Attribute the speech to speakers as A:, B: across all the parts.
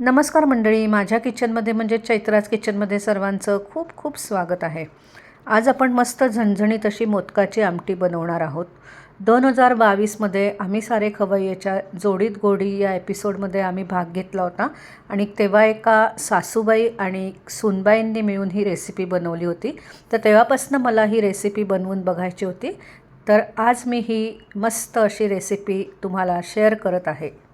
A: नमस्कार मंडळी माझ्या किचनमध्ये म्हणजे चैत्राज किचनमध्ये सर्वांचं खूप खूप स्वागत आहे. आज आपण मस्त झणझणीत अशी मोदकाची आमटी बनवणार आहोत. दोन हजार बावीसमध्ये आम्ही सारे खवय्येच्या जोडीत गोडी या एपिसोडमध्ये आम्ही भाग घेतला होता आणि तेव्हा एका सासूबाई आणि सुनबाईंनी मिळून ही रेसिपी बनवली होती. तर तेव्हापासून मला ही रेसिपी बनवून बघायची होती. तर आज मी ही मस्त अशी रेसिपी तुम्हाला शेअर करत आहे.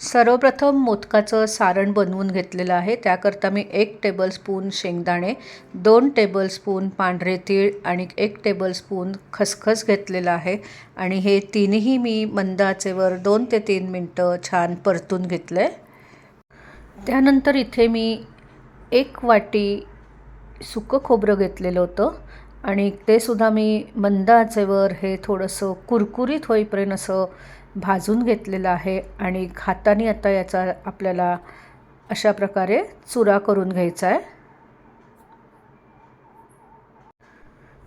A: सर्वप्रथम मोदकाचं सारण बनवून घेतलेलं आहे. त्याकरता मी एक टेबलस्पून शेंगदाणे दोन टेबलस्पून पांढरे तीळ आणि एक टेबलस्पून खसखस घेतलेलं आहे. आणि हे तिन्ही मी मंद आचेवर दोन ते तीन मिनटं छान परतून घेतलं. आहे त्यानंतर इथे मी एक वाटी सुकं खोबरं घेतलेलं होतं. आणि ते सुद्धा मी मंद आचेवर हे थोडंसं कुरकुरीत होईपर्यंत असं भाजून घेतलेलं आहे आणि हाताने आता याचा आपल्याला अशा प्रकारे चुरा करून घ्यायचा आहे.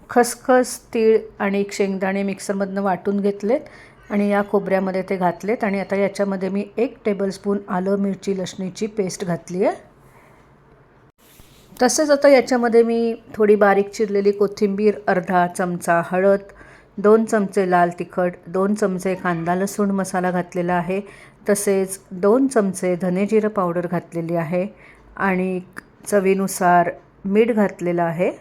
A: खसखस तीळ आणि शेंगदाणे मिक्सरमधनं वाटून घेतलेत आणि या खोबऱ्यामध्ये ते घातलेत आणि आता याच्यामध्ये मी एक टेबलस्पून आलं मिरची लसणीची पेस्ट घातली आहे. तसेच आता याच्यामध्ये मी थोडी बारीक चिरलेली कोथिंबीर अर्धा चमचा हळद दोन चमचे लाल तिखट दोन चमचे कांदा लसूण मसाला घातलेला आहे तसेच दोन चमचे धनेजिरं पावडर घातलेली आहे आणि चवीनुसार मीठ घातलेलं आहे.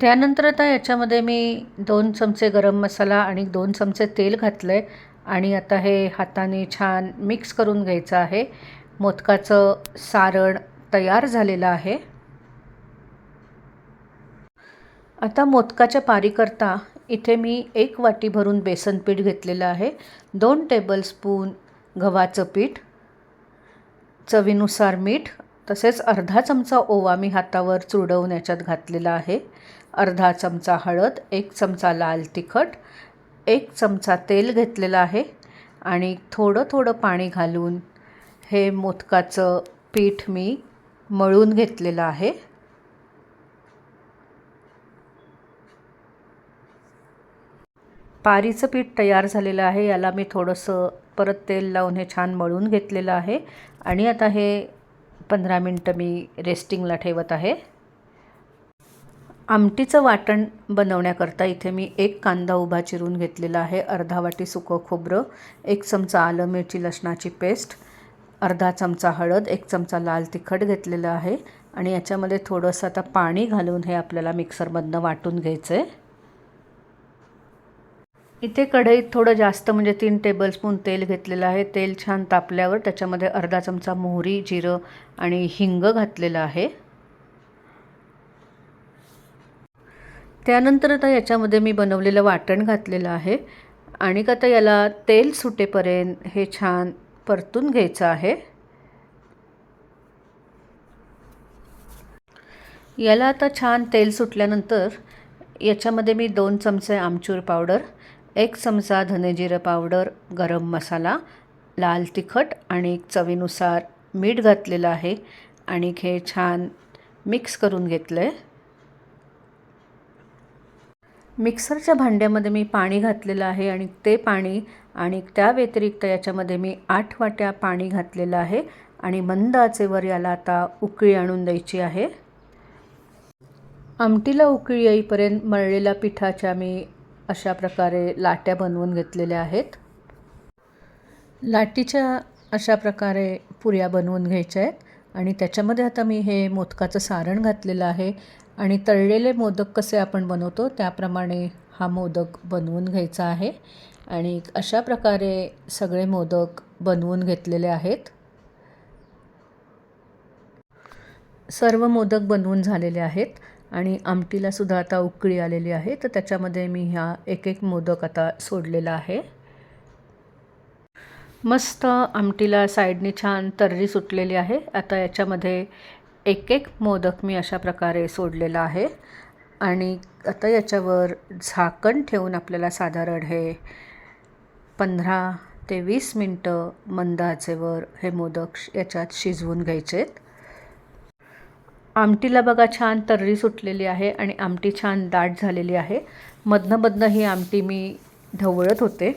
A: त्यानंतर आता याच्यामध्ये मी दोन चमचे गरम मसाला आणि दोन चमचे तेल घातलं आहे आणि आता हे हाताने छान मिक्स करून घ्यायचं आहे. मोदकाचं सारण तयार झालेलं आहे. आता मोदकाच्या पारीकरता इथे मी एक वाटी भरून बेसन पीठ घेतलेलं आहे. दोन टेबलस्पून गव्हाचं पीठ चवीनुसार मीठ तसेच अर्धा चमचा ओवा मी हातावर चुडवून याच्यात घातलेला आहे. अर्धा चमचा हळद एक चमचा लाल तिखट एक चमचा तेल घेतलेलं आहे. आणि थोडं थोडं पाणी घालून हे मोदकाचं पीठ मी मळून घेतलेलं आहे. पारीचं पीठ तयार झालेलं आहे. याला मी थोडंसं परत तेल लावून हे छान मळून घेतलेलं आहे. आणि आता हे पंधरा मिनटं मी रेस्टिंगला ठेवत आहे. आमटीचं वाटण बनवण्याकरता इथे मी एक कांदा उभा चिरून घेतलेला आहे. अर्धा वाटी सुकं खोबरं एक चमचा आलं मिरची लसणाची पेस्ट अर्धा चमचा हळद एक चमचा लाल तिखट घेतलेलं आहे. आणि याच्यामध्ये थोडंसं आता पाणी घालून हे आपल्याला मिक्सरमधनं वाटून घ्यायचं आहे इथे कढईत थोडं जास्त म्हणजे तीन टेबलस्पून तेल घेतलेलं आहे. तेल छान तापल्यावर त्याच्यामध्ये अर्धा चमचा मोहरी जिरं आणि हिंग घातलेलं आहे. त्यानंतर आता याच्यामध्ये मी बनवलेलं वाटण घातलेलं आहे. आणि आता याला तेल सुटेपर्यंत हे छान परतून घ्यायचं आहे. याला आता छान तेल सुटल्यानंतर याच्यामध्ये मी दोन चमचे आमचूर पावडर एक चमचा धनेजिरं पावडर गरम मसाला लाल तिखट आणि चवीनुसार मीठ घातलेलं आहे. आणि हे छान मिक्स करून घेतलं आहे मिक्सरच्या भांड्यामध्ये मी पाणी घातलेलं आहे आणि ते पाणी आणि त्या व्यतिरिक्त याच्यामध्ये मी आठ वाट्या पाणी घातलेलं आहे आणि मंद आचेवर याला आता उकळी आणून द्यायची आहे. आमटीला उकळी येईपर्यंत मळलेल्या पिठाच्या मी अशा प्रकारे लाट्या बनवून घेतलेल्या आहेत. लाटीच्या अशा प्रकारे पुऱ्या बनवून घ्यायच्या आहेत आणि त्याच्यामध्ये आता मी हे मोदकाचं सारण घातलेलं आहे आणि तळलेले मोदक कसे आपण बनवतो त्याप्रमाणे हा मोदक बनवून घ्यायचा आहे आणि अशा प्रकारे सगळे मोदक बनवून घेतलेले आहेत. सर्व मोदक बनवून झालेले आहेत. आणि आमटीलासुद्धा आता उकळी आलेली आहे तर त्याच्यामध्ये मी ह्या एक एक मोदक आता सोडलेला आहे. मस्त आमटीला साईडने छान तर्री सुटलेली आहे. आता याच्यामध्ये एक एक मोदक मी अशा प्रकारे सोडलेला आहे. आणि आता याच्यावर झाकण ठेवून आपल्याला साधारण हे पंधरा ते वीस मिनटं मंद आचेवर हे मोदक याच्यात शिजवून घ्यायचे आहेत आमटीला बघा छान तर्री सुटलेली आहे आणि आमटी छान दाट झालेली आहे. मधनं मधनं ही आमटी मी ढवळत होते.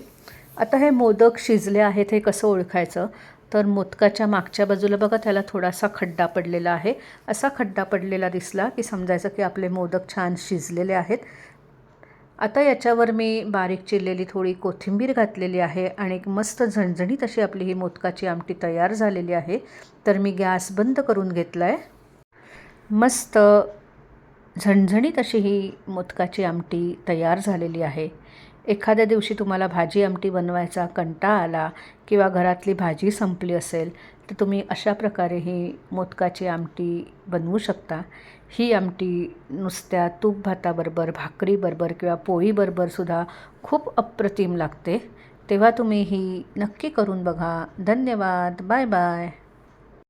A: आता हे मोदक शिजले आहेत हे कसं ओळखायचं? तर मोदकाच्या मागच्या बाजूला बघा त्याला थोडासा खड्डा पडलेला आहे. असा खड्डा पडलेला दिसला की समजायचं की आपले मोदक छान शिजलेले आहेत. आता याच्यावर मी बारीक चिरलेली थोडी कोथिंबीर घातलेली आहे आणि एक मस्त झणझणीत अशी आपली ही मोदकाची आमटी तयार झालेली आहे. तर मी गॅस बंद करून घेतला आहे मस्त झणझणीत अशी ही मोदकाची आमटी तयार झालेली आहे. एखाद्या दिवशी तुम्हाला भाजी आमटी बनवायचा कंटाळा आला किंवा घरातली भाजी संपली असेल तर तुम्ही अशा प्रकारे ही मोदकाची आमटी बनवू शकता. ही आमटी नुसत्या तूप भाताबरोबर भाकरीबरोबर किंवा पोळीबरोबरसुद्धा खूप अप्रतिम लागते. तेव्हा तुम्ही ही नक्की करून बघा. धन्यवाद. Bye bye.